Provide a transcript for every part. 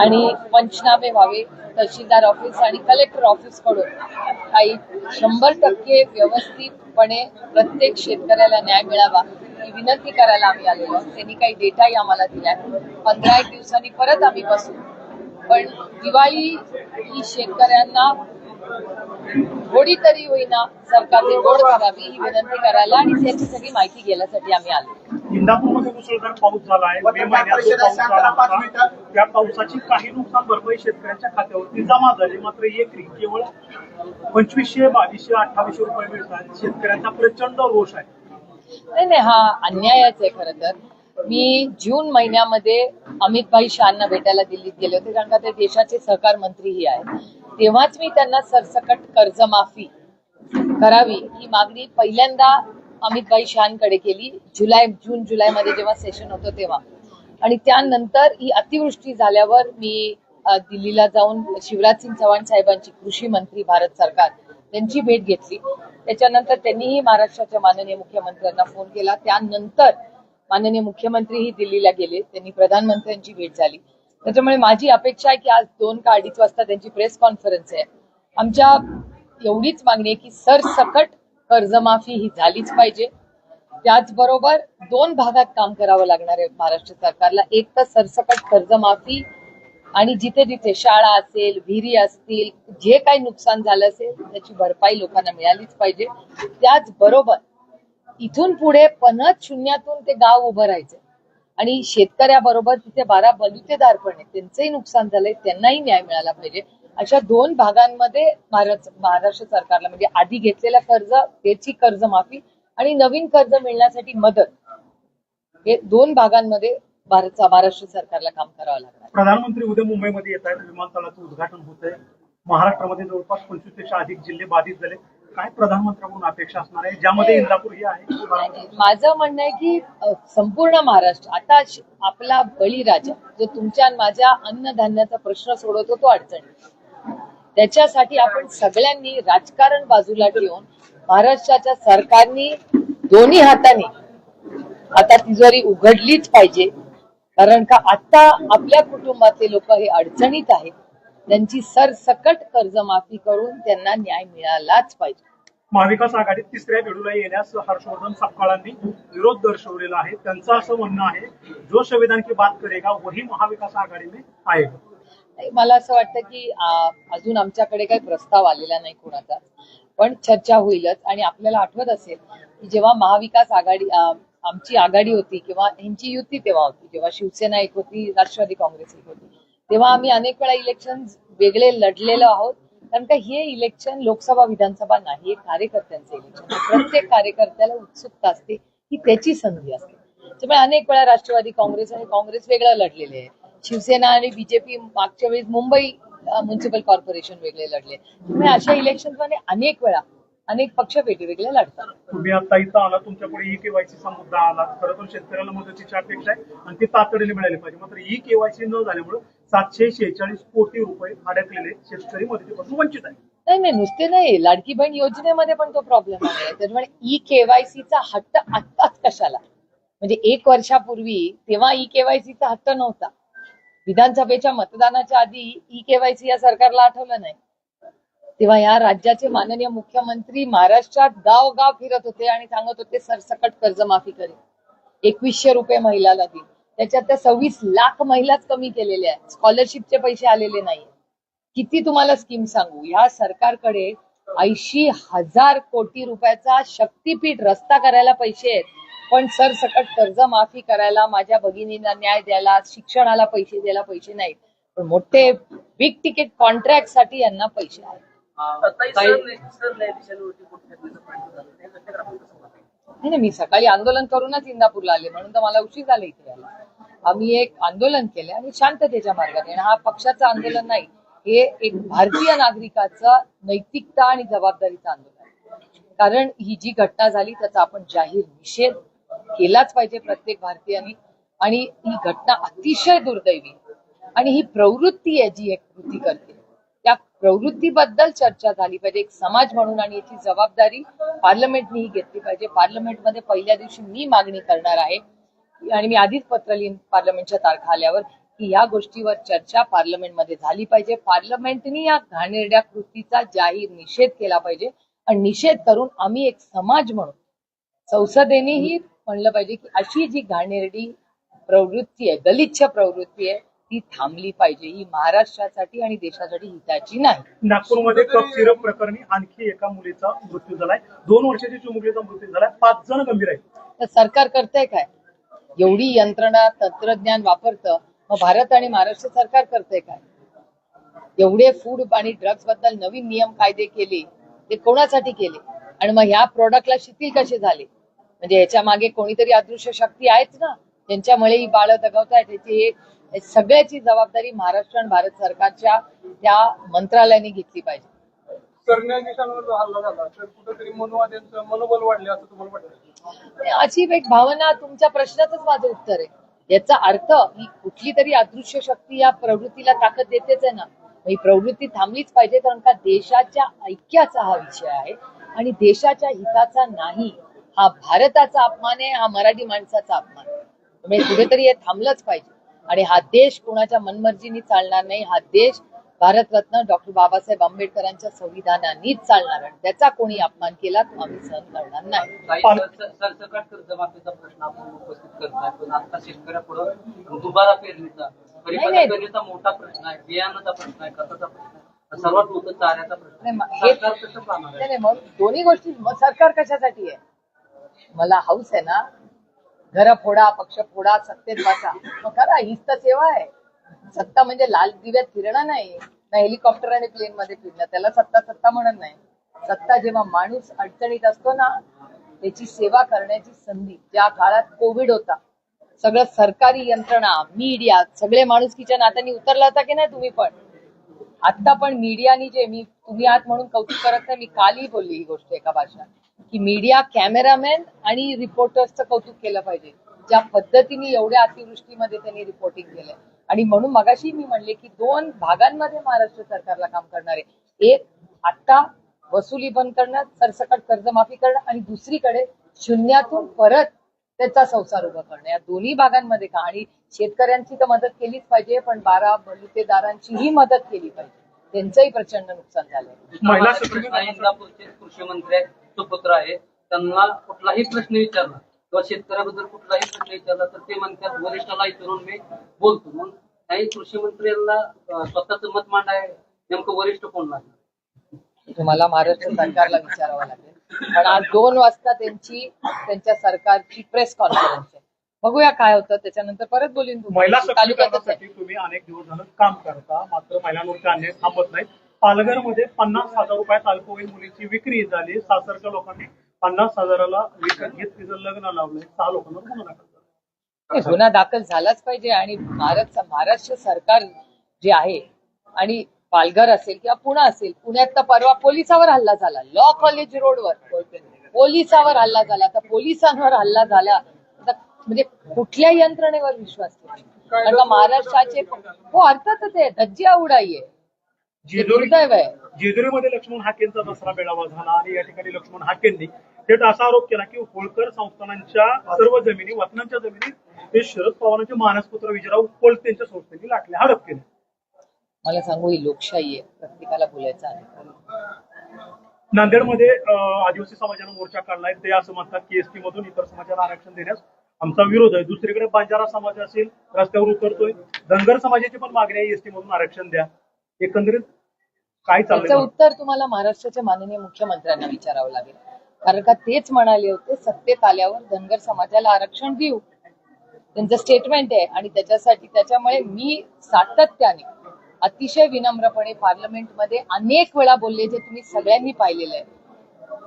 आणि पंचनामे व्हावे तहसीलदार ऑफिस आणि कलेक्टर ऑफिसकडून काही शंभर टक्के व्यवस्थितपणे प्रत्येक शेतकऱ्याला न्याय मिळावा ही विनंती करायला आम्ही आलेलो आहोत. त्यांनी काही डेटाही आम्हाला दिला पंधरा एक दिवसांनी परत आम्ही बसू पण दिवाळी ही शेतकऱ्यांना थोडी तरी होईना सरकारने गोड करावी ही विनंती करायला आणि त्याची सगळी माहिती घेण्यासाठी आम्ही आलो. इंदापूरमध्ये मुसळधार पाऊस झाला आहे. मे महिन्यात जो पाऊस झाला होता त्या पावसाची काही नुकसान भरपाई शेतकऱ्यांच्या खात्यावरती जमा झाली. मात्र एकरी केवळ पंचवीसशे बावीसशे अठ्ठावीसशे रुपये मिळतात. शेतकऱ्यांचा प्रचंड रोष आहे. नाही नाही हा अन्यायच आहे खरं तर. मी जून महिन्यामध्ये अमित भाई शहांना भेटायला दिल्लीत गेले होते कारण का ते देशाचे सहकार मंत्रीही आहे तेव्हाच मी त्यांना सरसकट कर्जमाफी करावी ही मागणी पहिल्यांदा अमित भाई शहांकडे केली जुलै जून जुलैमध्ये जेव्हा सेशन होतं तेव्हा. आणि त्यानंतर ही अतिवृष्टी झाल्यावर मी दिल्लीला जाऊन शिवराज सिंग चव्हाण साहेबांची कृषी मंत्री भारत सरकार त्यांची भेट घेतली. त्याच्यानंतर त्यांनीही महाराष्ट्राच्या माननीय मुख्यमंत्र्यांना फोन केला. त्यानंतर माननीय मुख्यमंत्रीही दिल्लीला गेले त्यांनी प्रधानमंत्र्यांची भेट झाली. त्याच्यामुळे माझी अपेक्षा आहे की आज दोन का अडीच वाजता त्यांची प्रेस कॉन्फरन्स आहे. आमच्या एवढीच मागणी आहे की सरसकट कर्जमाफी ही झालीच पाहिजे. त्याचबरोबर दोन भागात काम करावं लागणार आहे महाराष्ट्र सरकारला. एक तर सरसकट कर्जमाफी आणि जिथे जिथे शाळा असेल विहिरी असतील जे काही नुकसान झालं असेल त्याची भरपाई लोकांना मिळालीच पाहिजे. त्याचबरोबर इथून पुढे पनत शून्यातून ते गाव उभं राहायचं. आणि शेतकऱ्याबरोबर तिथे बारा बलुतेदार पण आहेत. त्यांचंही नुकसान झालंय त्यांनाही न्याय मिळाला पाहिजे. अशा दोन भागांमध्ये महाराष्ट्र महाराष्ट्र सरकारला म्हणजे आधी घेतलेलं कर्ज त्याची कर्जमाफी आणि नवीन कर्ज मिळण्यासाठी मदत. हे दोन भागांमध्ये भारत महाराष्ट्र सरकारला काम करावं लागणार प्रधानमंत्री उद्या मुंबईमध्ये येत आहेत. विमानतळाचं उद्घाटन होत आहे महाराष्ट्रामध्ये जवळपास पंचवीसपेक्षा अधिक जिल्हे बाधित झाले. काय प्रधानमंत्र्यांकडून अपेक्षा असणार आहे? ज्यामध्ये इंदापूर ही आहे माझं म्हणणं आहे की संपूर्ण महाराष्ट्र आता आपला बळीराजा जो तुमच्या माझ्या अन्नधान्याचा प्रश्न सोडवतो तो अडचणी त्याच्यासाठी आपण सगळ्यांनी राजकारण बाजूला ठेवून महाराष्ट्राच्या सरकारनी दोन्ही हाताने आता तिजोरी उघडलीच पाहिजे कारण का आता आपल्या कुटुंबातले लोक हे अडचणीत आहेत. त्यांची सरसकट कर्जमाफी करून त्यांना न्याय मिळालाच पाहिजे. महाविकास आघाडीत तिसऱ्या वेळूला येण्यास हर्षवर्धन सपकाळांनी विरोध दर्शवलेला आहे. त्यांचं असं म्हणणं आहे जो संविधान की बात करेगा वही महाविकास आघाडी में आएगा नाही, मला असं वाटतं की अजून आमच्याकडे काही प्रस्ताव आलेला नाही कोणाचा. पण चर्चा होईलच. आणि आपल्याला आठवत असेल की जेव्हा महाविकास आघाडी आमची आघाडी होती किंवा ह्यांची युती तेव्हा होती. जेव्हा शिवसेना एक होती राष्ट्रवादी काँग्रेस एक होती. तेव्हा आम्ही अनेक वेळा इलेक्शन वेगळे लढलेलो आहोत. कारण का हे इलेक्शन लोकसभा विधानसभा नाही हे कार्यकर्त्यांचं इलेक्शन प्रत्येक कार्यकर्त्याला उत्सुकता असते की त्याची संधी असते. त्यामुळे अनेक वेळा राष्ट्रवादी काँग्रेस आणि काँग्रेस वेगळं लढलेले आहे. शिवसेना आणि बीजेपी मागच्या वेळेस मुंबई म्युन्सिपल कॉर्पोरेशन वेगळे लढले. त्यामुळे अशा इलेक्शनमध्ये अनेक वेळा अनेक पक्ष वेगवेगळे लढतात. तुम्ही आता इथं आला तुमच्यापुढे ई केवायसीचा मुद्दा आला. खरं तर शेतकऱ्याला मदतीची अपेक्षा आहे आणि ती तातडीने मिळाली पाहिजे. मात्र ई केवायसी न झाल्यामुळे सातशे शेहेचाळीस कोटी रुपये अडकलेले शेतकरी मदतीपासून वंचित आहे नाही नाही नुसते नाही. लाडकी बहीण योजनेमध्ये पण तो प्रॉब्लेम आहे. त्याच्यामुळे ई केवायसीचा हट्ट आत्ताच कशाला? म्हणजे एक वर्षापूर्वी तेव्हा ई केवायसीचा हट्ट नव्हता. विधानसभेच्या मतदानाच्या आधी ई केवायसी या सरकारला आठवलं नाही. तेव्हा या राज्याचे माननीय मुख्यमंत्री महाराष्ट्रात गाव गाव फिरत होते आणि सांगत होते सरसकट कर्जमाफी करेल एकवीसशे रुपये महिलाला देईल त्याच्यात त्या सव्वीस लाख महिलाच कमी केलेल्या आहेत. स्कॉलरशिपचे पैसे आलेले नाही किती तुम्हाला स्कीम सांगू? ह्या सरकारकडे ऐंशी हजार कोटी रुपयाचा शक्तीपीठ रस्ता करायला पैसे आहेत. पण सरसकट कर्ज माफी करायला माझ्या भगिनींना न्याय द्यायला शिक्षणाला पैसे द्यायला पैसे नाहीत. पण मोठे बिग तिकीट कॉन्ट्रॅक्टसाठी यांना पैसे आहेत. नाही. नाही, मी सकाळी आंदोलन करूनच इंदापूरला आले म्हणून तर मला उशीर झाला इथे यायला. आम्ही एक आंदोलन केले आणि शांततेच्या मार्गाने आणि हा पक्षाचं आंदोलन नाही हे एक भारतीय नागरिकाचं नैतिकता आणि जबाबदारीचं आंदोलन आहे. कारण ही जी घटना झाली त्याचा आपण जाहीर निषेध केलाच पाहिजे प्रत्येक भारतीयांनी. आणि ही घटना अतिशय दुर्दैवी. आणि ही प्रवृत्ती आहे जी एक कृती करते. प्रवृत्तीबद्दल चर्चा झाली पाहिजे. एक समाज म्हणून आणि याची जबाबदारी पार्लमेंटने ही घेतली पाहिजे. पार्लमेंटमध्ये पहिल्या दिवशी मी मागणी करणार आहे. आणि मी आधीच पत्र लिहिन पार्लमेंटच्या तारखा आल्यावर की या गोष्टीवर चर्चा पार्लमेंटमध्ये झाली पाहिजे. पार्लमेंटनी या घाणेरड्या कृतीचा जाहीर निषेध केला पाहिजे. आणि निषेध करून आम्ही एक समाज म्हणून संसदेनेही म्हणलं पाहिजे की अशी जी घाणेरडी प्रवृत्ती आहे गलिच्छ प्रवृत्ती आहे ती थांबली पाहिजे ही महाराष्ट्रासाठी आणि देशासाठी हिताची नाही. नागपूरमध्ये कप सिरप प्रकरणी आणखी एका मुलीचा मृत्यू झालाय. दोन वर्षाची चिमुकलीचा मृत्यू झालाय. पाच जण गंभीर आहेत. तर सरकार करतंय काय? एवढी यंत्रणा तंत्रज्ञान वापरतं मग भारत आणि महाराष्ट्र सरकार करतंय काय? एवढे फूड आणि ड्रग्जबद्दल नवीन नियम कायदे केले ते कोणासाठी केले? आणि मग ह्या प्रोडक्टला शिथिल कसे झाले? म्हणजे ह्याच्या मागे कोणीतरी अदृश्य शक्ती आहेच ना? त्यांच्यामुळे ही बाळं दगवतायत. त्याची हे सगळ्याची जबाबदारी महाराष्ट्र आणि भारत सरकारच्या त्या मंत्रालयाने घेतली पाहिजे. करण्या निशांवर जो हल्ला झाला तर कुठेतरी मनोवाद्यांचं मनोबल वाढले असं तुम्हाला वाटतं? अशी एक भावना तुमच्या प्रश्नातच माझं उत्तर आहे. याचा अर्थ ही कुठली तरी अदृश्य शक्ती या प्रवृत्तीला ताकद देतेच आहे ना. ही प्रवृत्ती थांबलीच पाहिजे कारण का देशाच्या ऐक्याचा हा विषय आहे आणि देशाच्या हिताचा नाही हा भारताचा अपमान आहे हा मराठी माणसाचा अपमान आहे. त्यामुळे कुठेतरी हे थांबलंच पाहिजे. आणि हा देश कुणाच्या मनमर्जीने चालणार नाही हा देश भारतरत्न डॉक्टर बाबासाहेब आंबेडकरांच्या संविधानानेच चालणार आणि त्याचा कोणी अपमान केला तो आम्ही सहन करणार नाही. काही पाल- सर- सरसकट कर्जमाफीचा प्रश्न आपण उपस्थित करताय पण आता शेतकऱ्यापुढं दुबारा पेरणीचा नाही, नाही. पेरणीचा मोठा प्रश्न आहे बियाणाचा प्रश्न आहे खताचा प्रश्न आहे सर्वात मोठा चाऱ्याचा प्रश्न नाही, मग आहे हे- सरकार कसं पाहणार नाही आहे? नाही, मग दोन्ही गोष्टी सरकार कशासाठी आहे? मला हाऊस आहे ना घर फोडा पक्ष फोडा सत्तेत बसा. मग करा हीच तर सेवा आहे. सत्ता म्हणजे लाल दिव्यात फिरणं नाही. ना हेलिकॉप्टर आणि प्लेन मध्ये फिरणं. त्याला सत्ता सत्ता म्हणत नाही. सत्ता जेव्हा माणूस अडचणीत असतो ना त्याची सेवा करण्याची संधी. ज्या काळात कोविड होता सगळं सरकारी यंत्रणा मीडिया सगळे माणुसकीच्या नात्याने उतरला होता की नाही तुम्ही पण? आता पण मीडियानी जे मी तुम्ही आत म्हणून कौतुक करत नाही मी कालही बोलली ही गोष्ट एका भाषणात की मीडिया कॅमेरामॅन आणि रिपोर्टर्सचं कौतुक केलं पाहिजे. ज्या पद्धतीने एवढ्या अतिवृष्टीमध्ये त्यांनी रिपोर्टिंग केलंय. आणि म्हणून मगाशी मी म्हणले की दोन भागांमध्ये महाराष्ट्र सरकारला काम करणार. आहे एक आता वसुली बंद करणं सरसकट कर्जमाफी करणं आणि दुसरीकडे शून्यातून परत त्याचा संसार उभा करणं. या दोन्ही भागांमध्ये का? आणि शेतकऱ्यांची तर मदत केलीच पाहिजे पण बारा बलुतेदारांचीही मदत केली पाहिजे. त्यांचंही प्रचंड नुकसान झालंय. इंदापूरचे कृषी मंत्री आहेत सुपुत्र आहेत त्यांना कुठलाही प्रश्न विचारला किंवा शेतकऱ्याबद्दल कुठलाही प्रश्न विचारला तर ते म्हणतात वरिष्ठाला विचारून मी बोलतो. मग काही कृषी मंत्र्यांना स्वतःचं मत मांडाय नेमकं वरिष्ठ कोण लागणार? तुम्हाला महाराष्ट्र सरकारला विचारावं लागेल. पण आज दोन वाजता त्यांची त्यांच्या सरकारची प्रेस कॉन्फरन्स आहे. बघूया काय होतं. त्याच्यानंतर परत बोलीन महिला. सक्षमीकरणासाठी तुम्ही अनेक दिवस झालं काम करता. मात्र महिलांवरचे अन्याय थांबत नाही पालघरमध्ये पन्नास हजार रुपयात अल्पवयीन मुलीची विक्री झाली. सासरच्या लोकांनी पन्नास हजाराला विकत घेत तिचं लग्न लावलंय सहा लोकांवर गुन्हा दाखल गुन्हा दाखल झालाच पाहिजे. आणि भारत महाराष्ट्र सरकार जे आहे आणि पालघर असेल किंवा पुणे असेल पुण्यात तर परवा पोलिसावर हल्ला झाला. लॉ कॉलेज रोडवर पोलिसावर हल्ला झाला. तर पोलिसांवर हल्ला झाला. म्हणजे कुठल्या यंत्रणेवर विश्वास ठेवा महाराष्ट्राचे हो अर्थातच आहे. धज्जिया उडाई आहे. दुर्दैव आहे. जेजुरीमध्ये लक्ष्मण हाकेंचा दसरा मेळावा झाला आणि या ठिकाणी लक्ष्मण हाकेंनी थेट असा आरोप केला की होळकर संस्थानांच्या सर्व जमिनी वतनांच्या जमिनी हे शरद पवारांचे मानसपुत्र विजयराव कोळते यांच्या संस्थेने लाटले हडप केले. मला सांगू ही लोकशाही आहे. प्रत्येकाला बोलायचं आहे. नांदेडमध्ये आदिवासी समाजानं मोर्चा काढलाय ते असं म्हणतात की एसटी मधून इतर समाजाला आरक्षण देण्यास आमचा विरोध आहे. दुसरीकडे बंजारा समाज असेल रस्त्यावर उतरतोय. धनगर समाजाची पण मागणी आहे एसटी मधून आरक्षण द्या. एकंदरीत काय त्याचं चाललंय उत्तर तुम्हाला महाराष्ट्राच्या माननीय मुख्यमंत्र्यांना विचारावं लागेल. कारण का तेच म्हणाले होते सत्तेत आल्यावर धनगर समाजाला आरक्षण देऊ. त्यांचं स्टेटमेंट आहे आणि त्याच्यासाठी त्याच्यामुळे मी सातत्याने अतिशय विनम्रपणे पार्लमेंटमध्ये अनेक वेळा बोलले जे तुम्ही सगळ्यांनी पाहिलेलं आहे.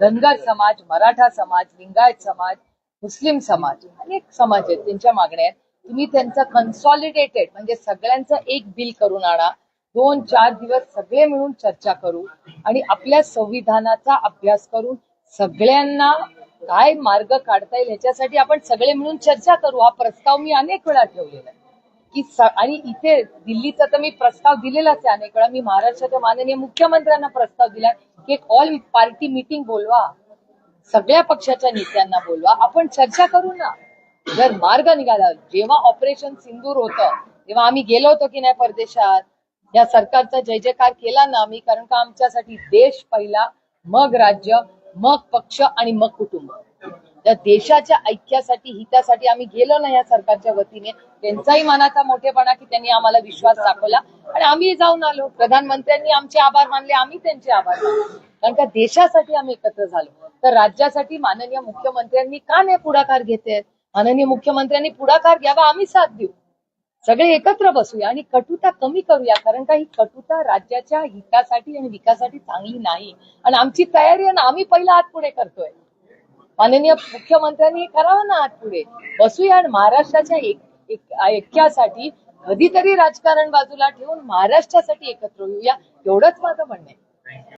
धनगर समाज मराठा समाज लिंगायत समाज मुस्लिम समाज अनेक समाज आहेत त्यांच्या मागण्या आहेत. तुम्ही त्यांचं कन्सॉलिडेटेड म्हणजे सगळ्यांचं एक बिल करून आणा. दोन चार दिवस सगळे मिळून चर्चा करू आणि आपल्या संविधानाचा अभ्यास करून सगळ्यांना काय मार्ग काढता येईल ह्याच्यासाठी आपण सगळे मिळून चर्चा करू. हा प्रस्ताव मी अनेक वेळा ठेवलेला आहे. की आणि इथे दिल्लीचा तर मी प्रस्ताव दिलेलाच आहे अनेक वेळा. मी महाराष्ट्राच्या माननीय मुख्यमंत्र्यांना प्रस्ताव दिलाय की एक ऑल पार्टी मीटिंग बोलवा. सगळ्या पक्षाच्या नेत्यांना बोलवा. आपण चर्चा करू ना. जर मार्ग निघाला जेव्हा ऑपरेशन सिंदूर होतं तेव्हा आम्ही गेलो होतो की नाही परदेशात? या सरकारचा जय जयकार केला ना आम्ही कारण का आमच्यासाठी देश पहिला मग राज्य मग पक्ष आणि मग कुटुंब. देशाच्या ऐक्यासाठी हितासाठी आम्ही गेलो ना या सरकारच्या वतीने. त्यांचाही मनाचा मोठेपणा की त्यांनी आम्हाला विश्वास दाखवला. आणि आम्ही जाऊन आलो. प्रधानमंत्र्यांनी आमचे आभार मानले. आम्ही त्यांचे आभार मानले. कारण का देशासाठी आम्ही एकत्र झालो. तर राज्यासाठी माननीय मुख्यमंत्र्यांनी का नाही पुढाकार घेते माननीय मुख्यमंत्र्यांनी पुढाकार घ्यावा आम्ही साथ देऊ. सगळे एकत्र बसूया आणि कटुता कमी करूया. कारण का ही कटुता राज्याच्या हितासाठी आणि विकासासाठी चांगली नाही. आणि आमची तयारी आणि आम्ही पहिला आत पुढे करतोय. माननीय मुख्यमंत्र्यांनी करावं ना आत पुढे? बसूया आणि महाराष्ट्राच्या एक एक- ऐक्यासाठी कधीतरी राजकारण बाजूला ठेवून महाराष्ट्रासाठी एकत्र येऊया एवढंच माझं म्हणणं आहे.